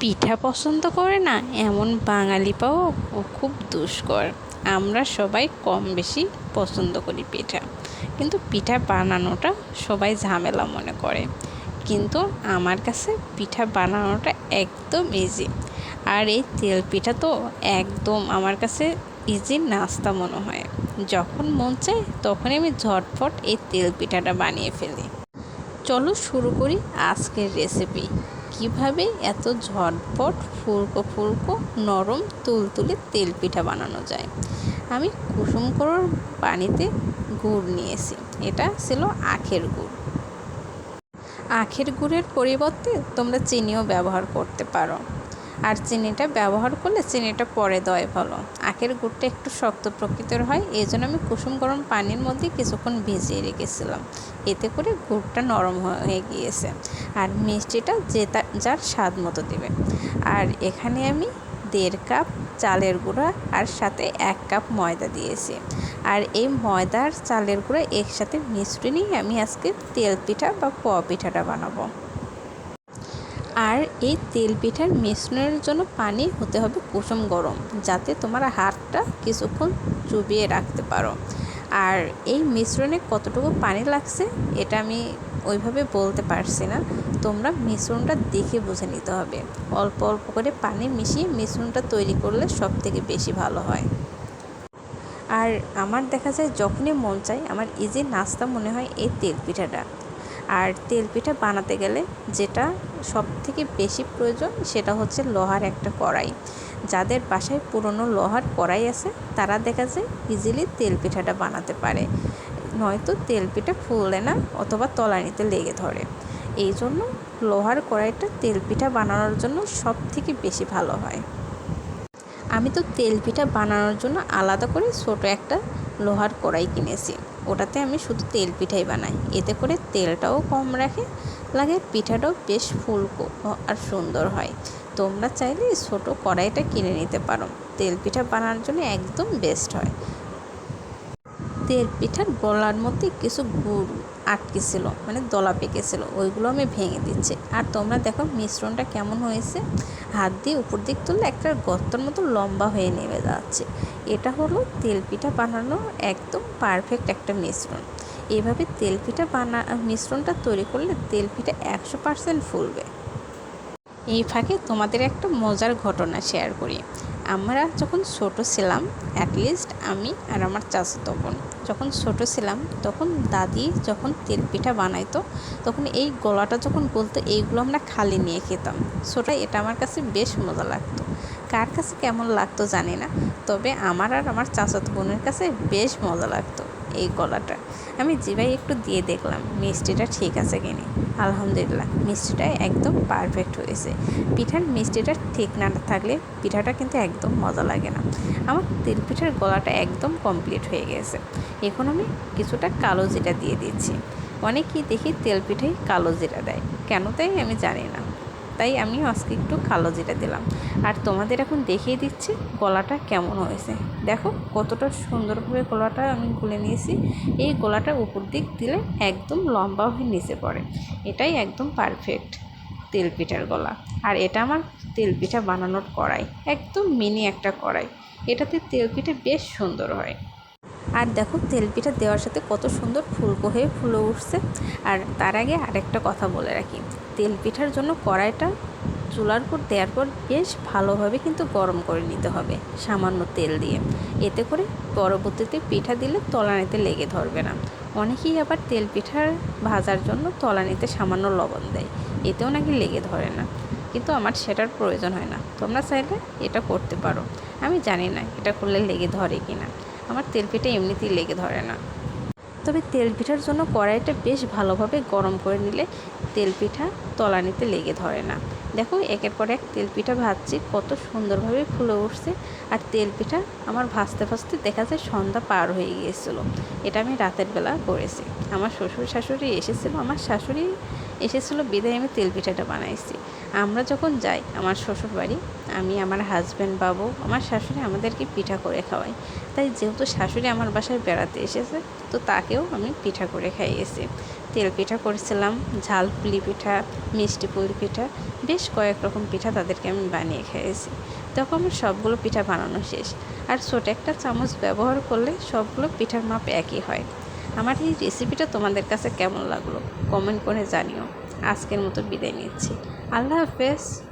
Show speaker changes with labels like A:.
A: পিঠা পছন্দ করে না, এমন বাঙালি পাও ও খুব দুষ্কর। আমরা সবাই কম বেশি পছন্দ করি পিঠা। কিন্তু পিঠা বানানোটা সবাই ঝামেলা মনে করে। কিন্তু আমার কাছে পিঠা বানানোটা একদম ইজি আর এই তেল পিঠা তো একদম আমার কাছে ইজি নাস্তা মনে হয়। যখন মন চায় তখনই আমি ঝটফট এই তেল পিঠাটা বানিয়ে ফেলি। চলো শুরু করি আজকের রেসিপি কীভাবে এত ঝটপট ফুলকো ফুলকো নরম তুলতুলে তেল পিঠা বানানো যায়? আমি কুসুম করোর পানিতে গুড় নিয়েছি। এটা ছিল আখের গুড়। আখের গুড়ের পরিবর্তে তোমরা চিনিও ব্যবহার করতে পারো। আর চিনিটা ব্যবহার করলে চিনিটা পরে দেওয়াই ভালো। আখের গুড়টা একটু শক্ত প্রকৃতির হয়, এই জন্য আমি কুসুম গরম পানির মধ্যে কিছুক্ষণ ভিজিয়ে রেখেছিলাম। এতে করে গুড়টা নরম হয়ে গিয়েছে। আর মিষ্টিটা যে যার স্বাদ মতো দেবে। আর এখানে আমি দেড় কাপ চালের গুঁড়া আর সাথে এক কাপ ময়দা দিয়েছি। আর এই ময়দার চালের গুঁড়া একসাথে মিশ্রণই আমি আজকে তেল পিঠা বা প পিঠাটা বানাবো। আর এই তেল পিঠার মিশ্রণের জন্য পানি হতে হবে কুসুম গরম, যাতে তোমার হাতটা কিছুক্ষণ চুবিয়ে রাখতে পারো। আর এই মিশ্রণে কতটুকু পানি লাগছে, এটা আমি ওইভাবে বলতে পারছি না। তোমরা মিশ্রণটা দেখে বুঝে নিতে হবে। অল্প অল্প করে পানি মিশিয়ে মিশ্রণটা তৈরি করলে সব থেকে বেশি ভালো হয়। আর আমার দেখা যায়, যখনই মন চায়, আমার ইজি নাস্তা মনে হয় এই তেল পিঠাটা আর তেল পিঠা বানাতে গেলে যেটা সব থেকে বেশি প্রয়োজন সেটা হচ্ছে লোহার একটা কড়াই। যাদের বাসায় পুরনো লোহার কড়াই আছে, তারা দেখা যায় ইজিলি তেল পিঠাটা বানাতে পারে। নয়তো তেল পিঠা ফুললে না অথবা তলানিতে লেগে ধরে। এই জন্য লোহার কড়াইটা তেল পিঠা বানানোর জন্য সব থেকে বেশি ভালো হয়। আমি তো তেল পিঠা বানানোর জন্য আলাদা করে ছোটো একটা লোহার কড়াই কিনেছি। ওটাতে আমি শুধু তেল পিঠাই বানাই। এতে করে তেলটাও কম রাখে, লাগে পিঠাটাও বেশ ফুলকো আর সুন্দর হয়। তোমরা চাইলে ছোটো কড়াইটা কিনে নিতে পারো। তেল পিঠা বানানোর জন্য একদম বেস্ট হয়। তেল পিঠার গলার মধ্যে কিছু গুড় আটকে ছিল মানে দলা পেকেছিল, ওইগুলো আমি ভেঙে দিচ্ছি। আর তোমরা দেখো মিশ্রণটা কেমন হয়েছে। হাত দিয়ে উপর দিক তুললে একটা গর্তর মতো লম্বা হয়ে নেমে যাচ্ছে। এটা হলো তেল পিঠা বানানোর একদম পারফেক্ট একটা মিশ্রণ। এভাবে তেল পিঠা বানা, মিশ্রণটা তৈরি করলে তেল পিঠা একশো পার্সেন্ট ফুলবে। এই ফাঁকে তোমাদের একটা মজার ঘটনা শেয়ার করি। আমরা যখন ছোট ছিলাম অ্যাটলিস্ট আমি আর আমার চাচাতো বোন, যখন ছোট ছিলাম, তখন দাদি যখন তেল পিঠা বানাইতো, তখন এই গলাটা যখন বলতো, এইগুলো আমরা খালি নিয়ে খেতাম। ছোটা, এটা আমার কাছে বেশ মজা লাগতো। কার কাছে কেমন লাগতো জানি না, তবে আমার আর আমার চাচাতো বোনের কাছে বেশ মজা লাগতো এই গলাটা। আমি জিভাই একটু দিয়ে দেখলাম, মিষ্টিটা ঠিক আছে কিনি। আলহামদুলিল্লাহ, মিষ্টিটা একদম পারফেক্ট হয়েছে। পিঠার মিষ্টিটা ঠিক না থাকলে পিঠাটা কিন্তু একদম মজা লাগে না। আমার তেল পিঠার গলাটা একদম কমপ্লিট হয়ে গেছে। এখন আমি কিছুটা কালো জিরা দিয়ে দিচ্ছি। অনেকেই দেখি তেল পিঠাই কালো জিরা দেয়। কেন তাই আমি জানি না। তাই আমি আজকে একটু কালো জিরা দিলাম। আর তোমাদের এখন দেখিয়ে দিচ্ছি গলাটা কেমন হয়েছে। দেখো কতটা সুন্দরভাবে গলাটা আমি গুলে নিয়েছি। এই গলাটার উপর দিক দিলে একদম লম্বা হয়ে নিচে পড়ে। এটাই একদম পারফেক্ট তেল পিঠার গলা। আর এটা আমার তেল পিঠা বানানোর কড়াই, একদম মিনি একটা কড়াই। এটাতে তেল পিঠা বেশ সুন্দর হয়। আর দেখো তেল পিঠা দেওয়ার সাথে কত সুন্দর ফুলকো হয়ে ফুলে উঠছে। আর তার আগে আরেকটা কথা বলে রাখি। তেল পিঠার জন্য কড়াইটা চুলার উপর দেওয়ার পর বেশ ভালোভাবে কিন্তু গরম করে নিতে হবে, সামান্য তেল দিয়ে। এতে করে পরবর্তীতে পিঠা দিলে তলানিতে লেগে ধরবে না। অনেকেই আবার তেল পিঠার ভাজার জন্য তলানিতে সামান্য লবণ দেয়, এতেও নাকি লেগে ধরে না। কিন্তু আমার সেটার প্রয়োজন হয় না, তোমরা চাইলে এটা করতে পারো। আমি জানি না এটা করলে লেগে ধরে কি না আমার তেল পিঠা এমনিতেই লেগে ধরে না। তবে তেল পিঠার জন্য কড়াইটা বেশ ভালোভাবে গরম করে নিলে তেল পিঠা তলানিতে লেগে ধরে না। দেখো, একের পর এক তেল পিঠা ভাজছি, কত সুন্দরভাবে ফুলে উঠছে। আর তেল পিঠা আমার ভাজতে ভাজতে দেখা যায় সন্ধ্যা পার হয়ে গিয়েছিল। এটা আমি রাতের বেলা করেছি। আমার শ্বশুর শাশুড়ি এসেছিল, আমার শাশুড়ি এসেছিল বিদায়, আমি তেল পিঠাটা বানাইছি। আমরা যখন যাই, আমার শ্বশুর বাড়ি আমি, আমার হাজব্যান্ড বাবু, আমার শাশুড়ি আমাদেরকে পিঠা করে খাওয়াই তাই যেহেতু শাশুড়ি আমার বাসায় বেড়াতে এসেছে, তো তাকেও আমি পিঠা করে খাইয়েছি। তেল পিঠা করেছিলাম, ঝাল পুলি পিঠা, মিষ্টি পুলি পিঠা, বেশ কয়েক রকম পিঠা তাদেরকে আমি বানিয়ে খাইয়েছি। তখন আমার সবগুলো পিঠা বানানো শেষ। আর ছোট একটা চামচ ব্যবহার করলে সবগুলো পিঠার মাপ একই হয়। আমার এই রেসিপিটা তোমাদের কাছে কেমন লাগল? কমেন্ট করে জানিও। আজকের মতো বিদায় নিচ্ছি। আল্লাহ হাফেজ।